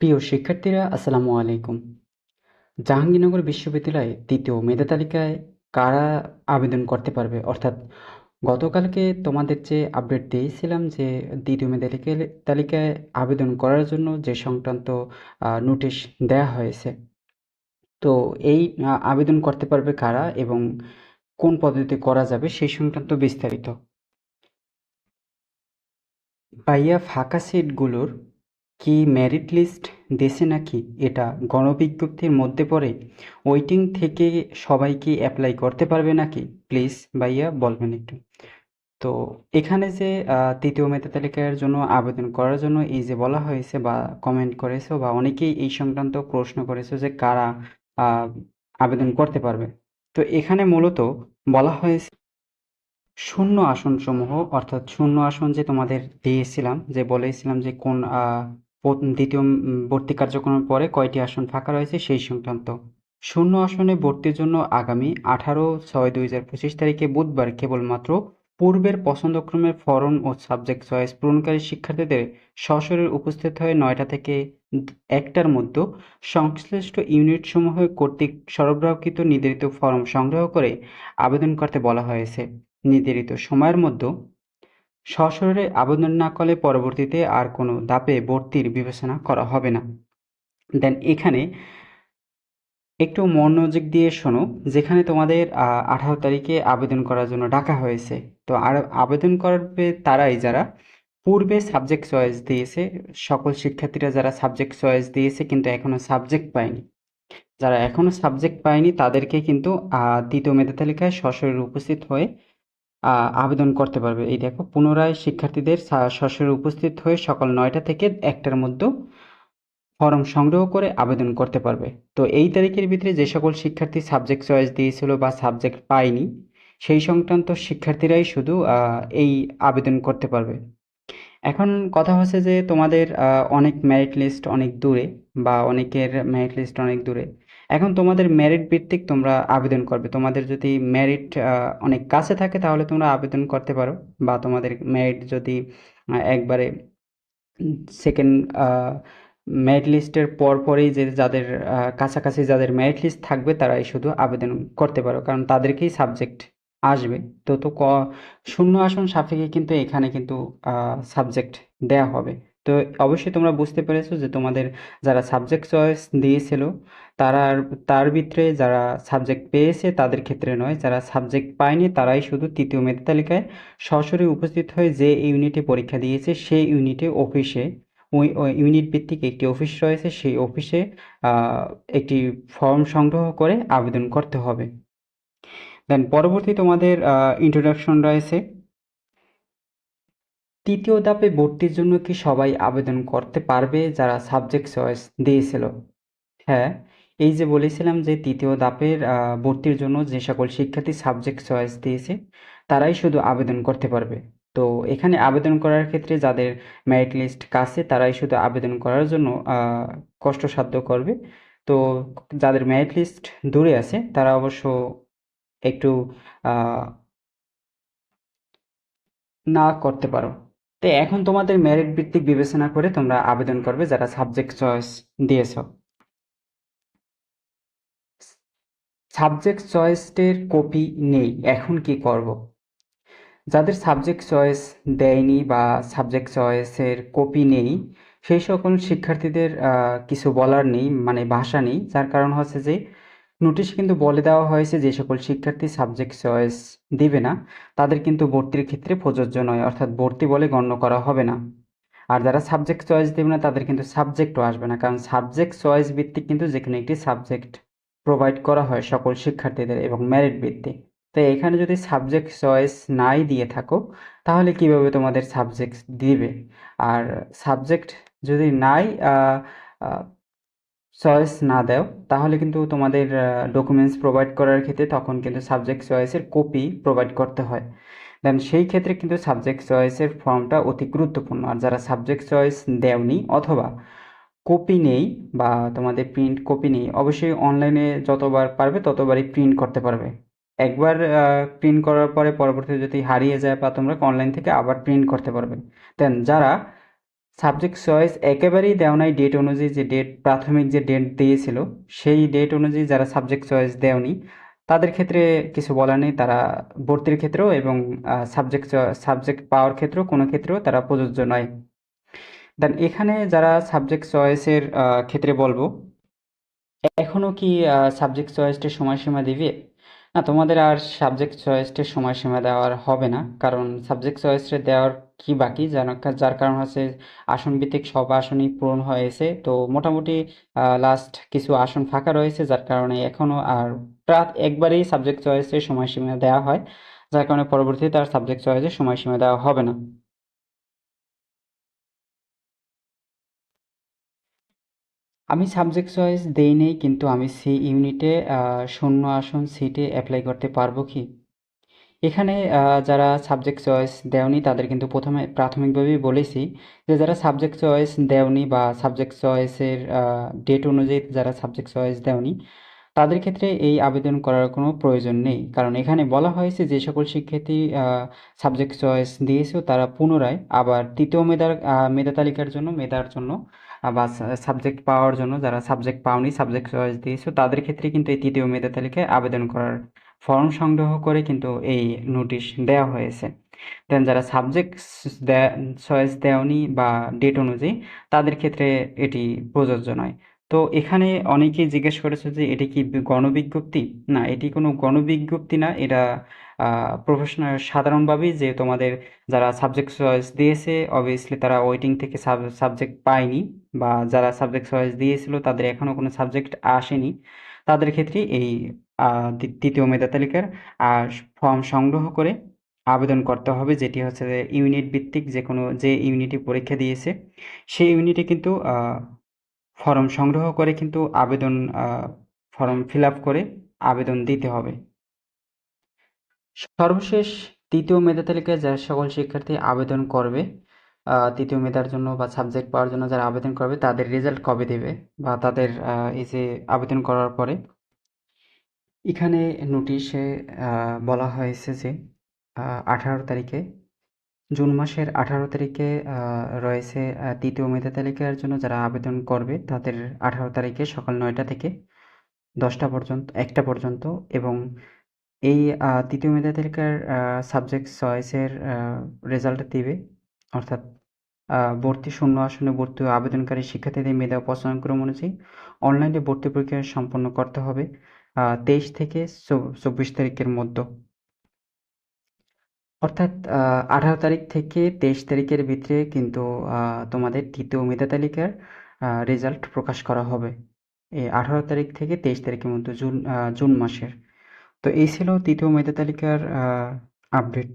প্রিয় শিক্ষার্থীরা, আসসালামু আলাইকুম। জাহাঙ্গীরনগর বিশ্ববিদ্যালয়ে তৃতীয় মেধা তালিকায় কারা আবেদন করতে পারবে? অর্থাৎ গতকালকে তোমাদের যে আপডেট দিয়েছিলাম যে দ্বিতীয় মেধা তালিকায় আবেদন করার জন্য যে সংক্রান্ত নোটিশ দেয়া হয়েছে। তো এই আবেদন করতে পারবে কারা এবং কোন পদ্ধতিতে করা যাবে সেই সংক্রান্ত বিস্তারিত। ভাইয়া ফাঁকা সিটগুলোর কি মেরিট লিস্ট দেশে নাকি? এটা গণবিজ্ঞপ্তির মধ্যে পড়ে। ওয়েটিং থেকে সবাই কি অ্যাপ্লাই করতে পারবে নাকি? প্লিজ ভাইয়া বলবেন একটু। তো এখানে যে তৃতীয় মেধা তালিকার জন্য আবেদন করার জন্য এই যে বলা হয়েছে বা কমেন্ট করেছ বা অনেকেই এই সংক্রান্ত প্রশ্ন করেছ যে কারা আবেদন করতে পারবে। তো এখানে মূলত বলা হয়েছে শূন্য আসনসমূহ, অর্থাৎ শূন্য আসন যে তোমাদের দিয়েছিলাম, যে বলেছিলাম যে কোন দ্বিতীয় ভর্তি কার্যক্রমের পরে কয়টি আসন ফাঁকা রয়েছে সেই সংক্রান্ত। শূন্য আসনে ভর্তির জন্য আগামী আঠারো ছয় দুই হাজার পঁচিশ তারিখে বুধবার কেবলমাত্র পূর্বের পছন্দক্রমের ফরম ও সাবজেক্ট চয়েস পূরণকারী শিক্ষার্থীদের সশরীরে উপস্থিত হয়ে নয়টা থেকে একটার মধ্যে সংশ্লিষ্ট ইউনিটসমূহ কর্তৃক সরবরাহকৃত নির্ধারিত ফরম সংগ্রহ করে আবেদন করতে বলা হয়েছে। নির্ধারিত সময়ের মধ্যে সশরীরে আবেদন না করলে পরবর্তীতে আর কোনো দাপে ভর্তির বিবেচনা করা হবে না। দেন এখানে একটু মনোযোগ দিয়ে শোনো, যেখানে তোমাদের আঠারো তারিখে আবেদন করার জন্য ডাকা হয়েছে। তো আর আবেদন করবে তারাই যারা পূর্বে সাবজেক্ট চয়েস দিয়েছে, সকল শিক্ষার্থীরা যারা সাবজেক্ট চয়েস দিয়েছে কিন্তু এখনও সাবজেক্ট পায়নি। যারা এখনও সাবজেক্ট পায়নি তাদেরকে কিন্তু দ্বিতীয় মেধা তালিকায় সশরীরে উপস্থিত হয়ে আবেদন করতে পারবে। এই দেখো, পুনরায় শিক্ষার্থীদের সা- সশরীরে উপস্থিত হয়ে সকাল নয়টা থেকে একটার মধ্যে ফর্ম সংগ্রহ করে আবেদন করতে পারবে। তো এই তারিখের ভিতরে যে সকল শিক্ষার্থী সাবজেক্ট চয়েস দিয়েছিল বা সাবজেক্ট পায়নি, সেই সংক্রান্ত শিক্ষার্থীরাই শুধু এই আবেদন করতে পারবে। এখন কথা হচ্ছে যে তোমাদের অনেক মেরিট লিস্ট অনেক দূরে বা অনেকের মেরিট লিস্ট অনেক দূরে। এখন তোমাদের মেরিট ভিত্তিক তোমরা আবেদন করবে। তোমাদের যদি মেরিট অনেক কাছে থাকে তাহলে তোমরা আবেদন করতে পারো। বা তোমাদের মেরিট যদি একবারে সেকেন্ড মেরিট লিস্টের পর পরেই যে যাদের কাছাকাছি যাদের মেরিট লিস্ট থাকবে তারাই শুধু আবেদন করতে পারো। কারণ তাদেরকেই সাবজেক্ট আসবে। তো তো ক, শূন্য আসন সাপেক্ষে কিন্তু এখানে কিন্তু সাবজেক্ট দেয়া হবে। তো অবশ্যই তোমরা বুঝতে পেরেছ যে তোমাদের যারা সাবজেক্ট চয়েস দিয়েছিল তারা তার ভিতরে যারা সাবজেক্ট পেয়েছে তাদের ক্ষেত্রে নয়, যারা সাবজেক্ট পায়নি তারাই শুধু তৃতীয় মেধা তালিকায় সরাসরি উপস্থিত হয়ে যে ইউনিটে পরীক্ষা দিয়েছে সেই ইউনিটে অফিসে ইউনিট ভিত্তিক একটি অফিস রয়েছে, সেই অফিসে একটি ফর্ম সংগ্রহ করে আবেদন করতে হবে। দেন পরবর্তী তোমাদের ইন্ট্রোডাকশন রয়েছে। তৃতীয় ধাপে ভর্তির জন্য কি সবাই আবেদন করতে পারবে যারা সাবজেক্ট চয়েস দিয়েছিল? হ্যাঁ এই যে বলেছিলাম যে তৃতীয় আহ, ভর্তির জন্য যে সকল শিক্ষার্থী সাবজেক্ট চয়েস দিয়েছে তারাই শুধু আবেদন করতে পারবে। তো এখানে আবেদন করার ক্ষেত্রে যাদের মেরিট লিস্ট কাছে তারাই শুধু আবেদন করার জন্য কষ্টসাধ্য করবে। তো যাদের মেরিট লিস্ট দূরে আছে তারা অবশ্য একটু না করতে পারো। তো এখন তোমাদের মেরিট ভিত্তিক বিবেচনা করে তোমরা আবেদন করবে যারা সাবজেক্ট চয়েস দিয়েছ। সাবজেক্ট চয়েসের কপি নেই, এখন কি করব? যাদের সাবজেক্ট চয়েস দেয়নি বা সাবজেক্ট চয়েসের কপি নেই, সেই সকল শিক্ষার্থীদের কিছু বলার নেই মানে ভাষা নেই, যার কারণ হচ্ছে যে নোটিশ কিন্তু বলে দেওয়া হয়েছে যে সকল শিক্ষার্থী সাবজেক্ট চয়েস দিবে না, তাদের কিন্তু ভর্তির ক্ষেত্রে প্রযোজ্য নয়, অর্থাৎ ভর্তি বলে গণ্য করা হবে না। আর যারা সাবজেক্ট চয়েস দেবে না, তাদের কিন্তু সাবজেক্টও আসবে না, কারণ সাবজেক্ট চয়েস ভিত্তিক কিন্তু যেখানে একটি সাবজেক্ট প্রোভাইড করা হয় সকল শিক্ষার্থীদের এবং মেরিট ভিত্তিক তো এখানে যদি সাবজেক্ট চয়েস নাই দিয়ে থাকো, তাহলে কীভাবে তোমাদের সাবজেক্ট দিবে? আর সাবজেক্ট যদি নাই চয়েস না দাও, তাহলে কিন্তু তোমাদের ডকুমেন্টস প্রোভাইড করার ক্ষেত্রে তখন কিন্তু সাবজেক্ট চয়েসের কপি প্রোভাইড করতে হয়। দেন সেই ক্ষেত্রে কিন্তু সাবজেক্ট চয়েসের ফর্মটা অতি গুরুত্বপূর্ণ। আর যারা সাবজেক্ট চয়েস দেওনি অথবা কপি নেই বা তোমাদের প্রিন্ট কপি নেই, অবশ্যই অনলাইনে যতবার পারবে ততবারই প্রিন্ট করতে পারবে। একবার প্রিন্ট করার পরে পরবর্তীতে যদি হারিয়ে যায় বা তোমরা অনলাইন থেকে আবার প্রিন্ট করতে পারবে। দেন যারা সাবজেক্ট চয়েস একেবারেই দেওয়া নাই ডেট অনুযায়ী যে ডেট প্রাথমিক যে ডেট দিয়েছিল, সেই ডেট অনুযায়ী যারা সাবজেক্ট চয়েস দেওনি তাদের ক্ষেত্রে কিছু বলার নেই। তারা ভর্তির ক্ষেত্রেও এবং সাবজেক্ট সাবজেক্ট পাওয়ার ক্ষেত্রেও কোনো ক্ষেত্রেও তারা প্রযোজ্য নয়। দেন এখানে যারা সাবজেক্ট চয়েসের ক্ষেত্রে বলব এখনও কি সাবজেক্ট চয়েসটির সময়সীমা দিবে? না, তোমাদের আর সাবজেক্ট চয়েসটির সময়সীমা দেওয়ার হবে না, কারণ সাবজেক্ট চয়েসটা দেওয়ার কি বাকি? যার কারণ হচ্ছে আসন ভিত্তিক সব আসনই পূরণ হয়েছে তো মোটামুটি লাস্ট কিছু আসন ফাঁকা রয়েছে, যার কারণে এখনও আর প্রাত একবারেই সাবজেক্ট চয়েসের সময়সীমা দেওয়া হয়, যার কারণে পরবর্তীতে আর সাবজেক্ট চয়েসের সময়সীমা দেওয়া হবে না। আমি সাবজেক্ট চয়েস দেই নেই, কিন্তু আমি সি ইউনিটে শূন্য আসন সিটে অ্যাপ্লাই করতে পারব কি? এখানে যারা সাবজেক্ট চয়েস দেওনি, তাদের কিন্তু প্রথমে, প্রাথমিকভাবেই বলেছি যে যারা সাবজেক্ট চয়েস দেওনি বা সাবজেক্ট চয়েসের ডেট অনুযায়ী যারা সাবজেক্ট চয়েস দেওনি, তাদের ক্ষেত্রে এই আবেদন করার কোনো প্রয়োজন নেই। কারণ এখানে বলা হয়েছে যে সকল শিক্ষার্থী সাবজেক্ট চয়েস দিয়েছে, তারা পুনরায় আবার তৃতীয় মেধার মেধা তালিকার জন্য, মেধার জন্য বা সাবজেক্ট পাওয়ার জন্য যারা সাবজেক্ট পাওনি সাবজেক্ট চয়েস দিয়েছ, তাদের ক্ষেত্রে কিন্তু এই তৃতীয় মেধা তালিকায় আবেদন করার ফর্ম সংগ্রহ করে কিন্তু এই নোটিশ দেওয়া হয়েছে। দেন যারা সাবজেক্ট চয়েস দেওনি বা ডেট অনুযায়ী, তাদের ক্ষেত্রে এটি প্রযোজ্য নয়। তো এখানে অনেকেই জিজ্ঞেস করেছে যে, এটি কি গণবিজ্ঞপ্তি? না, এটি কোনো গণবিজ্ঞপ্তি না, এটা প্রফেশনাল সাধারণভাবেই যে তোমাদের যারা সাবজেক্ট চয়েস দিয়েছে অবভিয়াসলি তারা ওয়েটিং থেকে সাবজেক্ট পায়নি বা যারা সাবজেক্ট চয়েস দিয়েছিল তাদের এখনও কোনো সাবজেক্ট আসেনি। তাদের ক্ষেত্রে এই তৃতীয় মেধা তালিকার ফর্ম সংগ্রহ করে আবেদন করতে হবে, যেটি হচ্ছে ইউনিট ভিত্তিক যে কোনো যে ইউনিটে পরীক্ষা দিয়েছে, সেই ইউনিটে কিন্তু ফর্ম সংগ্রহ করে কিন্তু আবেদন ফর্ম ফিল আপ করে আবেদন দিতে হবে। সর্বশেষ তৃতীয় মেধা তালিকায় যে সকল শিক্ষার্থী আবেদন করবে তৃতীয় মেধার জন্য বা সাবজেক্ট পাওয়ার জন্য যারা আবেদন করবে, তাদের রেজাল্ট কবে দেবে বা তাদের এই যে আবেদন করার পরে? এখানে নোটিশে বলা হয়েছে যে আঠারো তারিখে, জুন মাসের আঠারো তারিখে রয়েছে তৃতীয় মেধা তালিকার জন্য যারা আবেদন করবে, তাদের আঠারো তারিখে সকাল নয়টা থেকে দশটা পর্যন্ত, একটা পর্যন্ত এবং এই তৃতীয় মেধা তালিকার সাবজেক্ট চয়েসের রেজাল্ট দিবে। অর্থাৎ ভর্তি শূন্য আসনে ভর্তি আবেদনকারী শিক্ষার্থীদের মেধা পছন্দক্রম অনুযায়ী অনলাইনে ভর্তি প্রক্রিয়া সম্পন্ন করতে হবে তেইশ থেকে চব্বিশ তারিখের মধ্যে। অর্থাৎ আঠারো তারিখ থেকে তেইশ তারিখের ভিতরে কিন্তু তোমাদের তৃতীয় মেধা তালিকার রেজাল্ট প্রকাশ করা হবে। এই আঠারো তারিখ থেকে তেইশ তারিখের মধ্যে জুন জুন মাসের। তো এই ছিল তৃতীয় মেধা তালিকার আপডেট